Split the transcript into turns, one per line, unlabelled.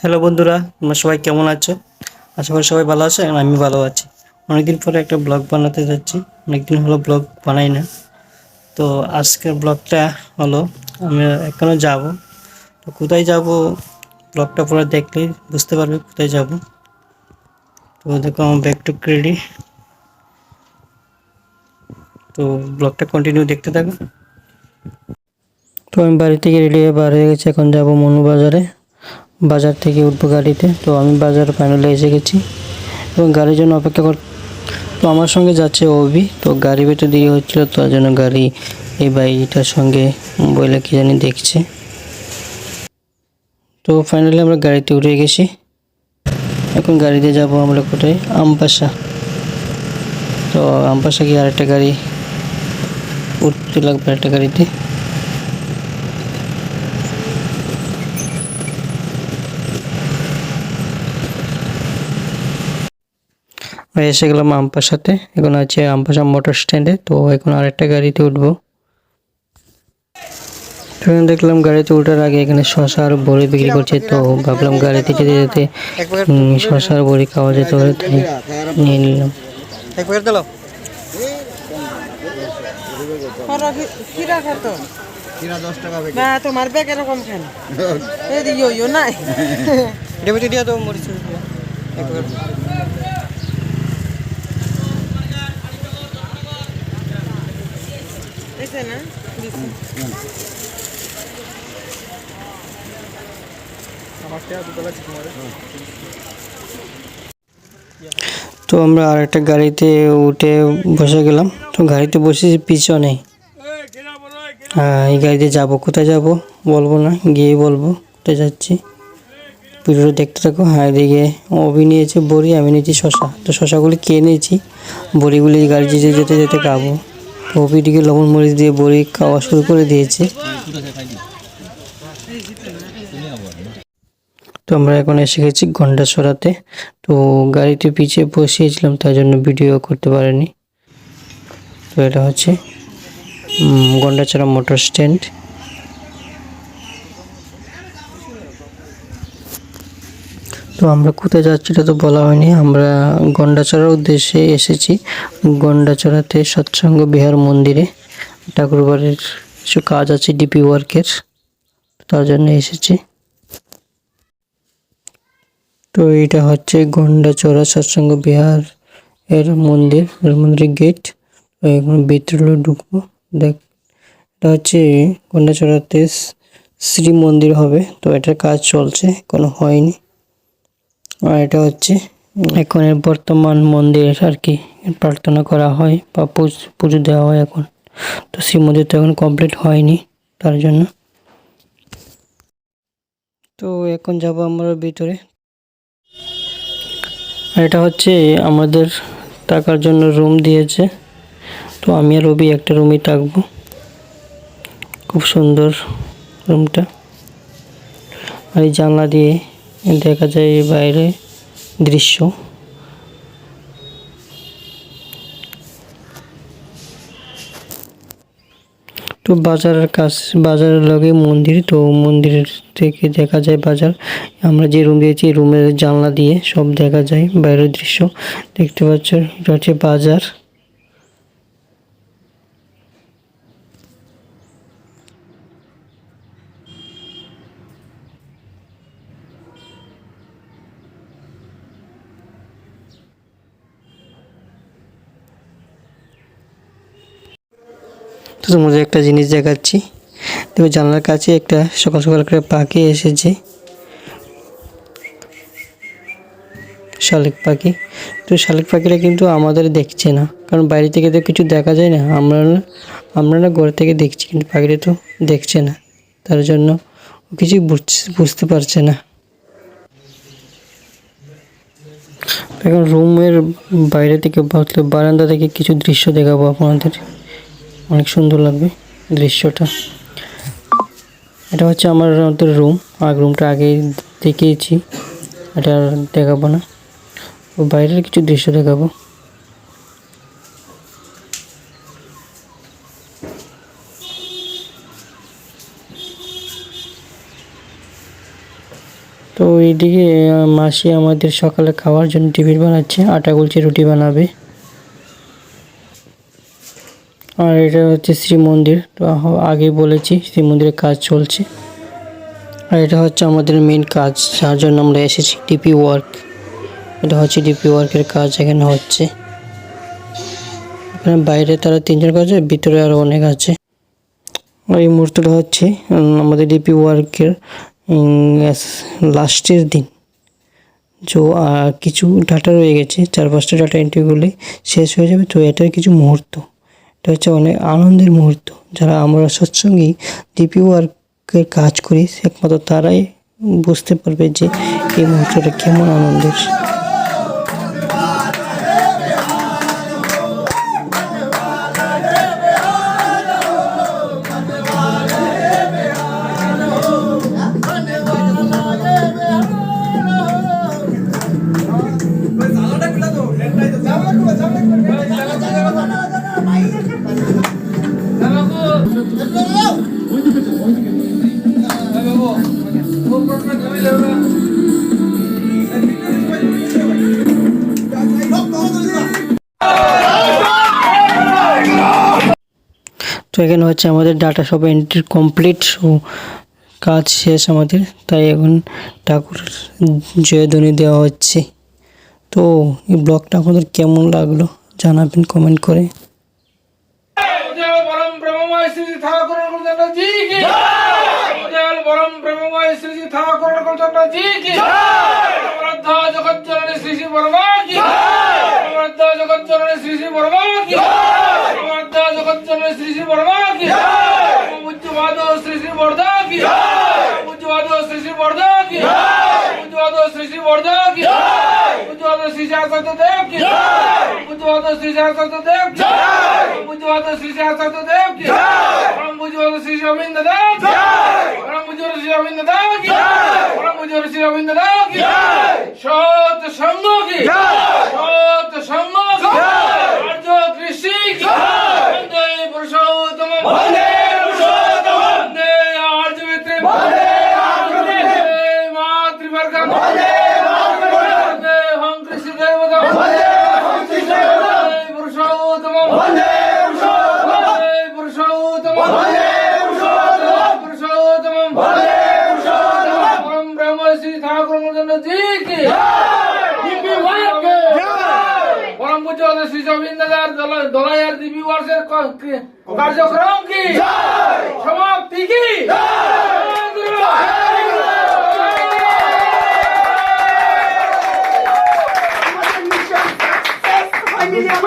Hello বন্ধুরা, তোমরা সবাই কেমন আছো? আশা করি সবাই ভালো আছো আমি ভালো আছি। অনেকদিন পরে একটা ব্লগ বানাতে যাচ্ছি। অনেকদিন হলো ব্লগ বানাই না। তো আজকের ব্লগটা হলো, আমি এখনও যাব। তো কোথায় যাব? ব্লগটা পুরো দেখলে বুঝতে পারবে কোথায় যাব। তো দেখো আমার ব্যাগ টু রেডি তো ব্লগটা কন্টিনিউ দেখতে থাকো। তো আমি বাড়ি থেকে রেডি হয়ে বার হয়ে গেছি, এখন যাব মনু বাজারে। বাজার থেকে উঠবো গাড়িতে। তো আমি বাজার ফাইনালে এসে গেছি। এবং গাড়ির জন্য অপেক্ষা কর তো আমার সঙ্গে যাচ্ছে অভি। তো গাড়ি বেটে দেরি হচ্ছিল তার জন্য গাড়ি এই বাইকটার সঙ্গে বইলে কি জানি দেখছে। তো ফাইনালি আমরা গাড়িতে উঠে গেছি। এখন গাড়িতে যাব আমরা কোথায়? আমপাশা। তো আমপাশা গিয়ে আরেকটা গাড়ি উঠতে লাগবে আরেকটা গাড়িতে। এসে গেলাম আমপাশাতে। এখন আছে আমপাশা মোটর স্ট্যান্ডে। তো এখন আরেকটা গাড়িতে উঠবো। তো এখানে দেখলাম গাড়িতে ওঠার আগে এখানে শশা আর বড়ি বিক্রি করছে তো ভাবলাম গাড়িতে যেতে যেতে শশা আর বড়ি খাওয়া যেতে পারে তাই নিয়ে নিলাম।
তোমার ব্যাগ এরকম কেন? ইয়ো নাই?
দিয়া তো মরিচ
না
তো আমরা আর একটা গাড়িতে উঠে বসে গেলাম। তো গাড়িতে বসে পিছনে। হ্যাঁ এই গাড়িতে যাব, কোথায় যাব বলব না, গিয়ে বলব, কোথায় যাচ্ছি। ভিডিওটা দেখতে থাকো। হ্যাঁ এদিকে অভি নিয়েছে বড়ি, আমি নিয়েছি শশা। তো শশাগুলি কে নিয়েছি। বড়িগুলি গাড়ি যেতে যেতে যেতে খাব। তো অভিদিকে লবণ মরিচ দিয়ে বড়ি খাওয়া শুরু করে দিয়েছে। তো আমরা এখন এসে গেছি গন্ডাছড়াতে তো গাড়িতে পিছিয়ে বসিয়েছিলাম, তার জন্য ভিডিও করতে পারিনি। তো এটা হচ্ছে গন্ডাছড়া মোটর স্ট্যান্ড। তো আমরা কোথায় যাচ্ছি এটা তো বলা হয়নি। আমরা গন্ডাচড়ার উদ্দেশ্যে এসেছি। গন্ডাচড়াতে সৎসঙ্গ বিহার মন্দিরে। ঠাকুরবাড়ির কিছু কাজ আছে, ডিপি ওয়ার্কের। তার জন্য এসেছি। তো এটা হচ্ছে গন্ডাচড়া সৎসঙ্গ বিহার এর মন্দির মন্দিরের গেট এখন ভিতরে ঢুকবো, দেখ। এটা হচ্ছে গন্ডাচড়াতে শ্রী মন্দির হবে, তো এটার কাজ চলছে কোনো হয়নি। আর এটা হচ্ছে এখন বর্তমান মন্দির আর কি, প্রার্থনা করা হয় বা পুজ- দেওয়া হয় এখন। তো শ্রী মন্দির তো এখন কমপ্লিট হয়নি, তার জন্য। তো এখন যাব আমরা ভিতরে এটা হচ্ছে আমাদের থাকার জন্য রুম দিয়েছে। তো আমি আর রবি একটা রুমই থাকব। খুব সুন্দর রুমটা আর এই জানলা দিয়ে দেখা যায় বাইরে দৃশ্য। বাজারের কাছ, বাজারের লগে মন্দির, তো মন্দিরের থেকে দেখা যায় বাজার। আমরা যে রুম দিয়েছি রুমের জানলা দিয়ে সব দেখা যায়, বাইরের দৃশ্য। দেখতে পাচ্ছ এটা হচ্ছে বাজার। তো তোমাদের একটা জিনিস দেখাচ্ছি। দেখো জানলার কাছে একটা সকাল সকাল করে পাখি এসেছে। শালিক পাখি। তো শালিক পাখিটা কিন্তু আমাদের দেখছে না। কারণ বাইরে থেকে তো কিছু দেখা যায় না। আমরা না আমরা না ঘর থেকে দেখছি কিন্তু পাখিরা তো দেখছে না। তার জন্য কিছু বুঝতে পারছে না। এখন রুমের বাইরে থেকে বারান্দা থেকে কিছু দৃশ্য দেখাবো আপনাদের। অনেক সুন্দর লাগবে দৃশ্যটা। এটা হচ্ছে আমার আমাদের রুম আর রুমটা আগে দেখিয়েছি। এটা আর দেখাবো না। ও বাইরের কিছু দৃশ্য দেখাবো। তো এইদিকে মাসি আমাদের সকালে খাওয়ার জন্য টিফিন বানাচ্ছে, আটা গুলছে, রুটি বানাবে। আর এটা হচ্ছে শ্রী মন্দির। তো আগে বলেছি, শ্রী মন্দিরের কাজ চলছে। আর এটা হচ্ছে আমাদের মেন কাজ, যার জন্য আমরা এসেছি ডিপি ওয়ার্ক এটা হচ্ছে ডিপি ওয়ার্কের কাজ এখানে হচ্ছে। এখানে বাইরে তারা তিনজন কাছে ভিতরে আরও অনেক আছে। এই মুহূর্তটা হচ্ছে আমাদের ডিপি ওয়ার্কের লাস্টের দিন। তো কিছু ডাটা রয়ে গেছে, চার পাঁচটা ডাটা এন্ট্রিগুলি শেষ হয়ে যাবে। তো এটার কিছু মুহূর্ত। এটা হচ্ছে অনেক আনন্দের মুহূর্ত। যারা আমরা সৎসঙ্গী ডিপি ওয়ার্কের কাজ করি, একমাত্র তারাই বুঝতে পারবে যে এই মুহূর্তটা কেমন আনন্দের। এখানে হচ্ছে আমাদের ডাটা সব এন্ট্রি কমপ্লিট কাজ শেষ আমাদের, তাই এখন ঠাকুর জয়ধ্বনি দেওয়া হচ্ছে। তো এই ব্লগটা আপনাদের কেমন লাগল জানাবেন কমেন্ট করে।
জগৎ জননী শ্রী শ্রী বর্মা জগৎ জননী শ্রী শ্রী বর্মা সমর্থ জগৎ জননী শ্রী শ্রী বর্মা কি পূজ্যবাদ শ্রী শ্রী বর্ধা কি পূজ্যবাদ শ্রী শ্রী বর্ধা কি পূজ্যবাদ শ্রী শ্রী বর্ধা কি পূজ্যবাদ শ্রী শাশ্বত দেব কি পূজ্যবাদ শ্রী শাশ্বত দেব কি পূজ্যবাদ শ্রী শাশ্বত দেব কি পরম পূজ্যবাদ শ্রী গোবিন্দ দেব কি পরম পূজ্যবাদ শ্রী গোবিন্দ দেব কি পরম পূজ্যবাদ শ্রী গোবিন্দ দেব কি সত সঙ্গ কি সত উজ্জ্বল শ্রীচবিন্দার দলায়ার দিবি বর্ষের কার্যক্রম কি? সমাপ্তি কি?